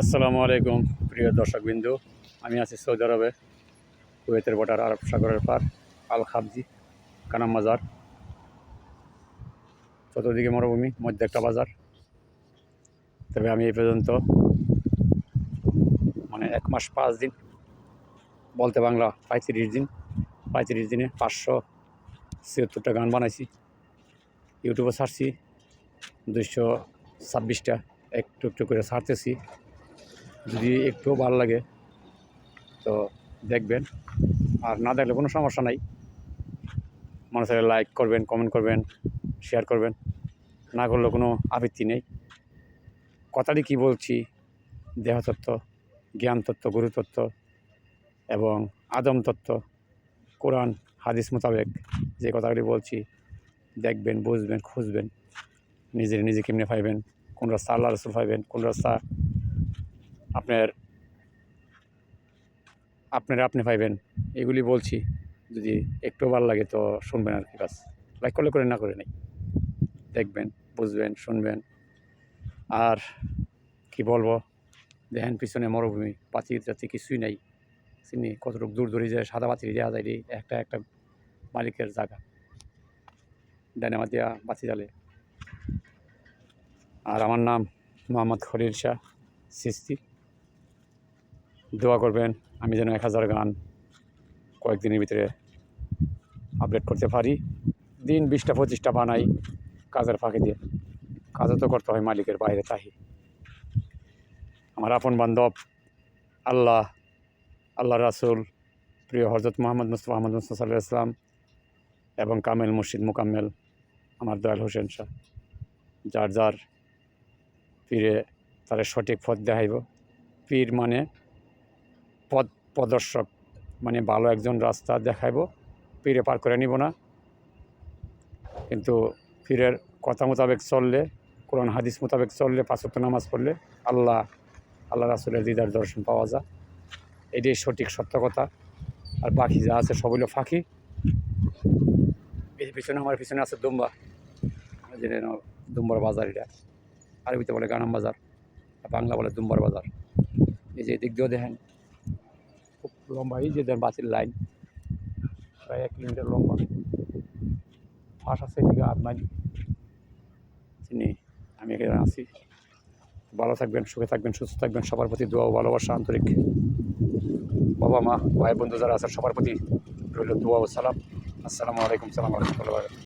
আসসালামু আলাইকুম, প্রিয় দর্শকবিন্দু। আমি আছি সৌদি আরবে, কুয়েতের বর্ডার আরব সাগরের পার, আল খাবজি, কানাম বাজার। চতুর্দিকে মরুভূমি, মধ্যে একটা বাজার। তবে আমি এই পর্যন্ত মানে এক মাস পাঁচ দিন, বলতে বাংলা পঁয়ত্রিশ দিন, পঁয়ত্রিশ দিনে পাঁচশো ছিয়াত্তরটা গান বানাইছি। ইউটিউবে ছাড়ছি, দুইশো ছাব্বিশটা, একটু একটু করে ছাড়তেছি। যদি একটু ভালো লাগে, তো দেখবেন। আর না দেখলে কোনো সমস্যা নাই। মানুষের লাইক করবেন কমেন্ট করবেন শেয়ার করবেন। না করলে কোনো আবৃত্তি নেই। কথাটি কী বলছি? দেহতত্ত্ব জ্ঞান তত্ত্ব গুরুতত্ত্ব এবং আদম তত্ত্ব, কোরআন, হাদিস মোতাবেক যে কথাগুলি বলছি, দেখবেন, বুঝবেন, খুঁজবেন। নিজের নিজে কেমনে পাইবেন কোন রাস্তা আল্লাহ রসুল পাইবেন কোন রাস্তা আপনার, আপনারা আপনি পাইবেন এগুলি বলছি, যদি একটু ভালো লাগে তো শুনবেন আর কি বাস লাইক করলে করে না করে নেই। দেখবেন, বুঝবেন, শুনবেন। আর কি বলব, দেখেন পিছনে মরুভূমি পাতি জাতি কিছুই নাই। চিনি, কতটুকু দূর দূরে যায়, সাদা বাতি দেওয়া যায় একটা একটা মালিকের জায়গা। ডাইনামা দেওয়া বাতি জ্বালে। আর আমার নাম মোহাম্মদ খলিল শাহ সিস্তি। দোয়া করবেন, আমি যেন এক হাজার গান কয়েকদিনের ভিতরে আপডেট করতে পারি। দিন বিশটা পঁচিশটা বানাই, কাজের ফাঁকে দিয়ে। কাজও তো করতে হয় মালিকের বাইরে তাহি আমার আপন বান্ধব, আল্লাহ আল্লাহ রাসুল, প্রিয় হজরত মোহাম্মদ মুস্তফা আহমদ মুস্তফা সাল্লাহ ইসলাম এবং কামেল মুর্শিদ মোকাম্মেল, আমার দয়াল হোসেন শাহ। যার যার পীরে তারা সঠিক পথ দেখাইব। পীর মানে পথ প্রদর্শক মানে ভালো একজন রাস্তা দেখাইব পীরে পার করে নিব না। কিন্তু পীরের কথা মোতাবেক চললে, কোরআন, হাদিস মোতাবেক চললে পাঁচত্ব নামাজ পড়লে আল্লাহ আল্লাহ রাসুলের দিদার দর্শন পাওয়া যায়। এটাই সঠিক সত্য কথা। আর বাকি যা আছে সব হইল ফাঁকি। পিছনে আমার পিছনে আছে দুম্বা। যে দুম্বার বাজার এটা। আরবিতে বলে গানাম বাজার বাংলা বলে দুম্বার বাজার। এই যে এদিক দিয়েও দেখেন। লম্বা, এই যে বাসের লাইন। প্রায় এক কিলোমিটার লম্বা। ফাঁস আছে এদিকে আর মাইল তিনি, আমি এখানে আছি। ভালো থাকবেন, সুখে থাকবেন, সুস্থ থাকবেন। সবার প্রতি দোয়া ভালোবাসা আন্তরিক। বাবা, মা, ভাই, বন্ধু যারা আছেন, সবার প্রতি রইল দোয়া ও সালাম। আসসালামু আলাইকুম, সালাম রহমতুল্লাহ